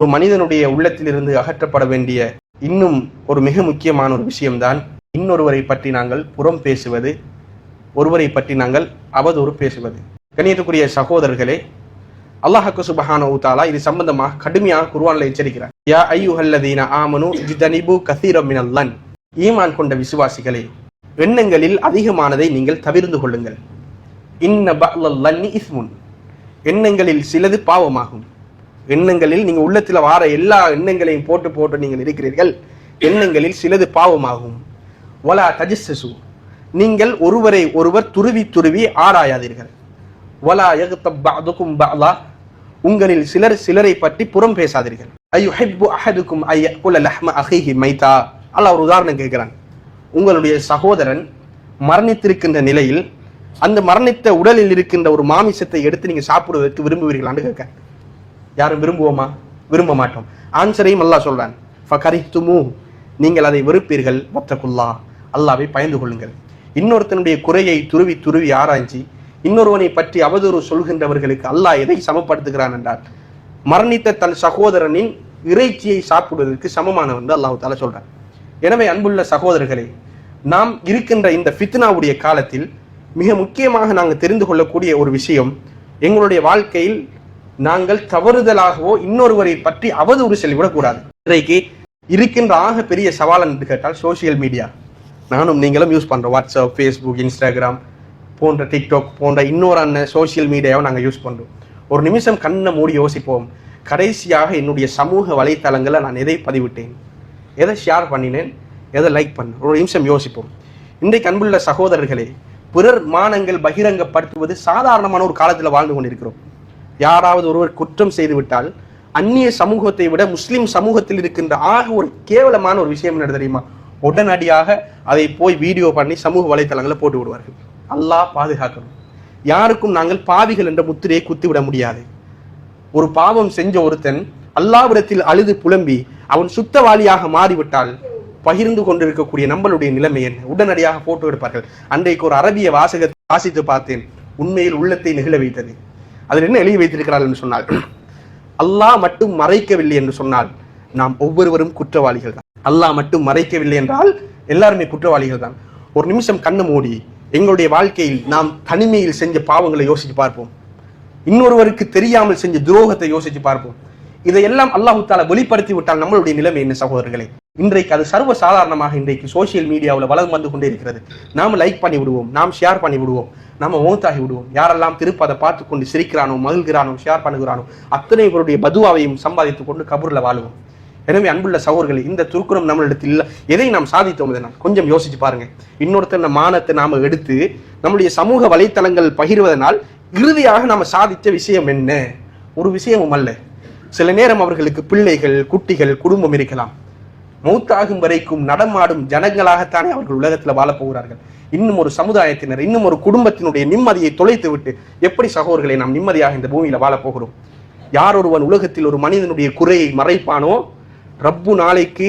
ஒரு மனிதனுடைய உள்ளத்திலிருந்து அகற்றப்பட வேண்டிய இன்னும் ஒரு மிக முக்கியமான ஒரு விஷயம்தான் இன்னொருவரை பற்றி நாங்கள் புறம் பேசுவது ஒருவரை பற்றி நாங்கள் அவதூறு பேசுவது. கணியத்துக்குரிய சகோதரர்களே அல்லாஹக்கு சுபஹான ஊத்தாலா இது சம்பந்தமாக கடுமையாக குருவானில் எச்சரிக்கிறார். யா ஐயுஹல்லதீன ஆமனு ஜிதனிபு கசீரம் மினல்லன் ஈமான் கொண்ட விசுவாசிகளே எண்ணங்களில் அதிகமானதை நீங்கள் தவிர்ந்து கொள்ளுங்கள். இன்ன பஅலல்லன்னி இஸ்முன். எண்ணங்களில் சிலது பாவமாகும். எண்ணங்களில் நீங்க உள்ளத்துல வார எல்லா எண்ணங்களையும் போட்டு போட்டு நீங்கள் இருக்கிறீர்கள். எண்ணங்களில் சிலது பாவமாகும். வலா தஜிசு நீங்கள் ஒருவரை ஒருவர் துருவி துருவி ஆராயாதீர்கள். வலா யகுத்தப் பாலா உங்களில் சிலர் சிலரை பற்றி புறம் பேசாதீர்கள். ஐயோ ஐயுஹிப்பு அஹதுக்கும் ஐயகுல லஹ்ம அஹீஹி மைதா. அல்ல ஒரு உதாரணம் கேட்கிறான். உங்களுடைய சகோதரன் மரணித்திருக்கின்ற நிலையில் அந்த மரணித்த உடலில் இருக்கின்ற ஒரு மாமிசத்தை எடுத்து நீங்கள் சாப்பிடுவதற்கு விரும்புவீர்களான்னு கேட்க யாரும் விரும்புவோமா? விரும்ப மாட்டோம். ஆன்சரையும் அல்லாஹ் சொல்றான். ஃபகரிஹ்துமூ. நீங்கள் அதை வெறுப்பீர்கள். வத்தகுல்லா. அல்லாவை பயந்து கொள்ளுங்கள். இன்னொருத்தனுடைய குறையை துருவி துருவி ஆராய்ஞ்சி இன்னொருவனை பற்றி அவதூறு சொல்கின்றவர்களுக்கு அல்லாஹ் எதை சமப்படுத்துகிறான் என்றால் மரணித்த தன் சகோதரனின் இறைச்சியை சாப்பிடுவதற்கு சமமானவன் என்று அல்லாஹ் தாலா சொல்றான். எனவே அன்புள்ள சகோதரர்களே நாம் இருக்கின்ற இந்த ஃபித்னாவுடைய காலத்தில் மிக முக்கியமாக நாங்கள் தெரிந்து கொள்ளக்கூடிய ஒரு விஷயம் எங்களுடைய வாழ்க்கையில் நாங்கள் தவறுதலாகவோ இன்னொருவரை பற்றி அவதூறு செல்லிவிடக்கூடாது இன்றைக்கு இருக்கின்ற ஆக பெரிய சவால் என்று கேட்டால் சோசியல் மீடியா நானும் நீங்களும் யூஸ் பண்ணுறோம் வாட்ஸ்அப் ஃபேஸ்புக் இன்ஸ்டாகிராம் போன்ற டிக்டாக் போன்ற இன்னொரு அண்ணன் சோசியல் மீடியாவை நாங்கள் யூஸ் பண்ணுறோம் ஒரு நிமிஷம் கண்ணை மூடி யோசிப்போம். கடைசியாக என்னுடைய சமூக வலைத்தளங்களை நான் எதை பதிவிட்டேன்? எதை ஷேர் பண்ணினேன்? எதை லைக் பண்ணேன்? ஒரு நிமிஷம் யோசிப்போம். இன்றைக்கு அன்புள்ள சகோதரர்களே பிறர் மானங்கள் பகிரங்கப்படுத்துவது சாதாரணமான ஒரு காலத்தில் வாழ்ந்து கொண்டிருக்கிறோம். யாராவது ஒருவர் குற்றம் செய்துவிட்டால் அந்நிய சமூகத்தை விட முஸ்லிம் சமூகத்தில் இருக்கின்ற ஆக ஒரு கேவலமான ஒரு விஷயம் என்ன தெரியுமா? உடனடியாக அதை போய் வீடியோ பண்ணி சமூக வலைத்தளங்களில் போட்டு விடுவார்கள். அல்லாஹ் பாதுகாக்கணும். யாருக்கும் நாங்கள் பாவிகள் என்ற முத்திரையை குத்தி விட முடியாது. ஒரு பாவம் செஞ்ச ஒருத்தன் அல்லாவிடத்தில் அழுது புலம்பி அவன் சுத்தவாளியாக மாறிவிட்டால் பகிர்ந்து கொண்டிருக்கக்கூடிய நம்மளுடைய நிலைமை என்ன? உடனடியாக போட்டோ எடுப்பார்கள். அன்றைக்கு ஒரு அரபிய வாசகத்தை வாசித்து பார்த்தேன். உண்மையில் உள்ளத்தை நெகிழ வைத்தது. அதில் என்ன எழுதி வைத்திருக்கிறார் என்று சொன்னால் அல்லாஹ் மட்டும் மறைக்கவில்லை என்று சொன்னால் நாம் ஒவ்வொருவரும் குற்றவாளிகள் தான். அல்லாஹ் மட்டும் மறைக்கவில்லை என்றால் எல்லாருமே குற்றவாளிகள் தான். ஒரு நிமிஷம் கண்ணு மூடி எங்களுடைய வாழ்க்கையில் நாம் தனிமையில் செஞ்ச பாவங்களை யோசித்து பார்ப்போம். இன்னொருவருக்கு தெரியாமல் செஞ்ச துரோகத்தை யோசித்து பார்ப்போம். இதையெல்லாம் அல்லாஹு தாலா வெளிப்படுத்தி விட்டால் நம்மளுடைய நிலைமை என்ன சகோதரர்களே? இன்றைக்கு அது சர்வ சாதாரணமாக இன்றைக்கு சோசியல் மீடியாவில் வளர்ந்து வந்து கொண்டே இருக்கிறது. நாம் லைக் பண்ணி விடுவோம் நாம் ஷேர் பண்ணி விடுவோம் நம்ம மௌத்தாகி விடுவோம். யாரெல்லாம் திருப்ப அதை பார்த்து கொண்டு சிரிக்கிறானோ மகிழ்கிறானோ ஷேர் பண்ணுகிறானோ அத்தனை இவருடைய பதுவாவையும் சம்பாதித்துக் கொண்டு கபூரில் வாழுவோம். எனவே அன்புள்ள சகோதரர்களே இந்த துருக்குறம் நம்மளிடத்தில் இல்லை. எதை நாம் சாதித்தோம் இதனால் கொஞ்சம் யோசிச்சு பாருங்க. இன்னொருத்தர் மானத்தை நாம் எடுத்து நம்முடைய சமூக வலைத்தளங்கள் பகிர்வதனால் இறுதியாக நாம் சாதித்த விஷயம் என்ன? ஒரு விஷயமும் அல்ல. சில நேரம் அவர்களுக்கு பிள்ளைகள் குட்டிகள் குடும்பம் இருக்கலாம். மௌத்தாகும் வரைக்கும் நடமாடும் ஜனங்களாகத்தானே அவர்கள் உலகத்தில் வாழப்போகிறார்கள் இன்னும் ஒரு சமுதாயத்தினர் இன்னும் ஒரு குடும்பத்தினுடைய நிம்மதியை தொலைத்து விட்டு எப்படி சகோதரர்களை நாம் நிம்மதியாக இந்த பூமியில வாழப்போகிறோம் யார் ஒருவன் உலகத்தில் ஒரு மனிதனுடைய குறையை மறைப்பானோ ரப்பு நாளைக்கு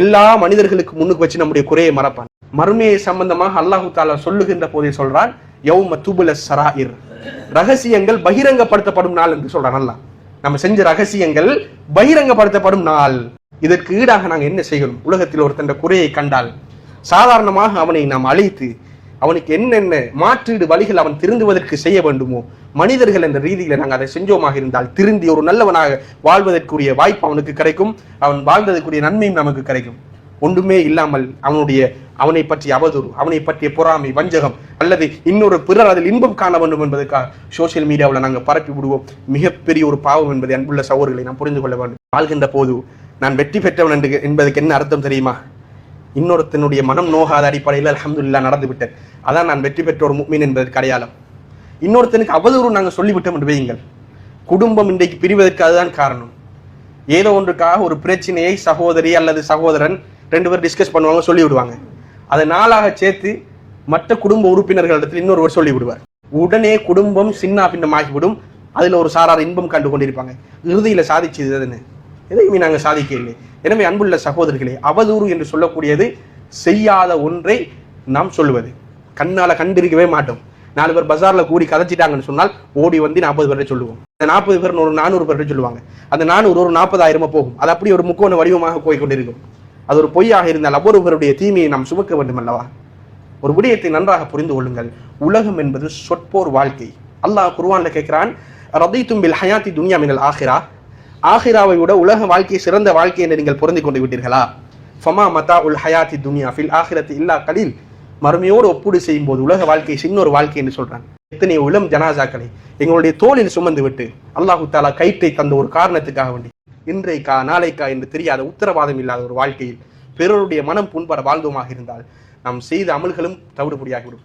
எல்லா மனிதர்களுக்கு முன்னுக்கு வச்சு நம்முடைய குறையை மறப்பான். மறுமையை சம்பந்தமாக அல்லாஹு தாலா சொல்லுகின்ற போதே சொல்றான் யௌம துபுல சராயிர். ரகசியங்கள் பகிரங்கப்படுத்தப்படும் நாள் என்று சொல்றான் அல்லாஹ். நம்ம செஞ்ச ரகசியங்கள் பகிரங்கப்படுத்தப்படும் நாள். இதற்கு ஈடாக நாங்க என்ன செய்கிறோம் உலகத்தில் ஒருத்தன் குறையை கண்டால் சாதாரணமாக அவனை நாம் அழைத்து அவனுக்கு என்னென்ன மாற்றீடு வழிகள் அவன் திருந்துவதற்கு செய்ய வேண்டுமோ மனிதர்கள் என்ற ரீதியில நாங்கள் அதை செஞ்சோமாக இருந்தால் திருந்தி ஒரு நல்லவனாக வாழ்வதற்குரிய வாய்ப்பு அவனுக்கு கிடைக்கும். அவன் வாழ்ந்ததற்குரிய நன்மையும் நமக்கு கிடைக்கும். ஒன்றுமே இல்லாமல் அவனுடைய அவனை பற்றிய அவதூறு அவனை பற்றிய பொறாமை வஞ்சகம் அல்லது இன்னொரு பிறர் அதில் இன்பம் காண வேண்டும் என்பதற்காக சோசியல் மீடியாவில் நாங்கள் பரப்பி விடுவோம் மிகப்பெரிய ஒரு பாவம் என்பதை அன்புள்ள சகோதரர்களை நாம் புரிந்து கொள்ள வேண்டும். வாழ்கின்ற போது நான் வெற்றி பெற்றவன் என்று என்பதற்கு என்ன அர்த்தம் தெரியுமா? இன்னொருத்தனுடைய மனம் நோகாத அடிப்படையில் அலமதுல்லா நடந்து விட்டேன் அதான் நான் வெற்றி பெற்ற ஒரு மீன் என்பதற்கு அடையாளம். இன்னொருத்தனுக்கு அவதூறு நாங்கள் சொல்லிவிட்டோம் என்று வையுங்கள். குடும்பம் இன்றைக்கு பிரிவதற்கு அதுதான் காரணம். ஏதோ ஒன்றுக்காக ஒரு பிரச்சனையை சகோதரி அல்லது சகோதரன் ரெண்டு பேரும் டிஸ்கஸ் பண்ணுவாங்க சொல்லி விடுவாங்க அதை நாளாக சேர்த்து மற்ற குடும்ப உறுப்பினர்களிடத்தில் இன்னொருவர் சொல்லி விடுவார் உடனே குடும்பம் சின்ன பின்னமாகிவிடும். அதில் ஒரு சாரார் இன்பம் கண்டு கொண்டிருப்பாங்க. இறுதியில் சாதிச்சது அதுன்னு எதையுமே நாங்கள் சாதிக்கவில்லை? எனவே அன்புள்ள சகோதரர்களே அவதூறு என்று சொல்லக்கூடியது செய்யாத ஒன்றை நாம் சொல்வது. கண்ணால் கண்டிருக்கவே மாட்டோம். நாலு பேர் பஜார்ல கூடி கதைச்சிட்டாங்கன்னு சொன்னால் ஓடி வந்து நாற்பது பேரை சொல்லுவோம். அந்த நாற்பது பேர் ஒரு நானூறு பேர் சொல்லுவாங்க. அந்த நானூறு ஒரு நாற்பதாயிரமா போகும். அது அப்படி ஒரு முக்கோண வடிவமாக போய் கொண்டிருக்கும் அது ஒரு பொய்யாக இருந்தால் ஒவ்வொருவருடைய தீமையை நாம் சுமக்க வேண்டும் அல்லவா? ஒரு விடயத்தை நன்றாக புரிந்து கொள்ளுங்கள். உலகம் என்பது சொற்போர் வாழ்க்கை. அல்லாஹ் குருவான்ல கேட்கிறான் ரதை பில் ஹயாத்தி துன்யா மினல் ஆஹிரா. ஆஹிராவை விட உலக வாழ்க்கையை சிறந்த வாழ்க்கை என்று நீங்கள் பொருந்திக் கொண்டு விட்டீர்களா? ஃபமா மதா உல் ஹயாத்தி துனியா ஃபில் ஆஹிரத்தி இல்லா கலில். மறுமையோடு ஒப்பீடு செய்யும் போது உலக வாழ்க்கை சின்னொரு வாழ்க்கை என்று சொல்றாங்க. எத்தனை இளம் ஜனாசாக்களை எங்களுடைய தோளில் சுமந்து விட்டு அல்லாஹு தாலா கயிற்றை தந்த ஒரு காரணத்துக்காக வேண்டி இன்றைக்கா நாளைக்கா என்று தெரியாத உத்தரவாதம் இல்லாத ஒரு வாழ்க்கையில் பிறருடைய மனம் புண்பட வாழ்ந்தோமாக இருந்தால் நாம் செய்த அமல்களும் தவிடுபடியாகிவிடும்.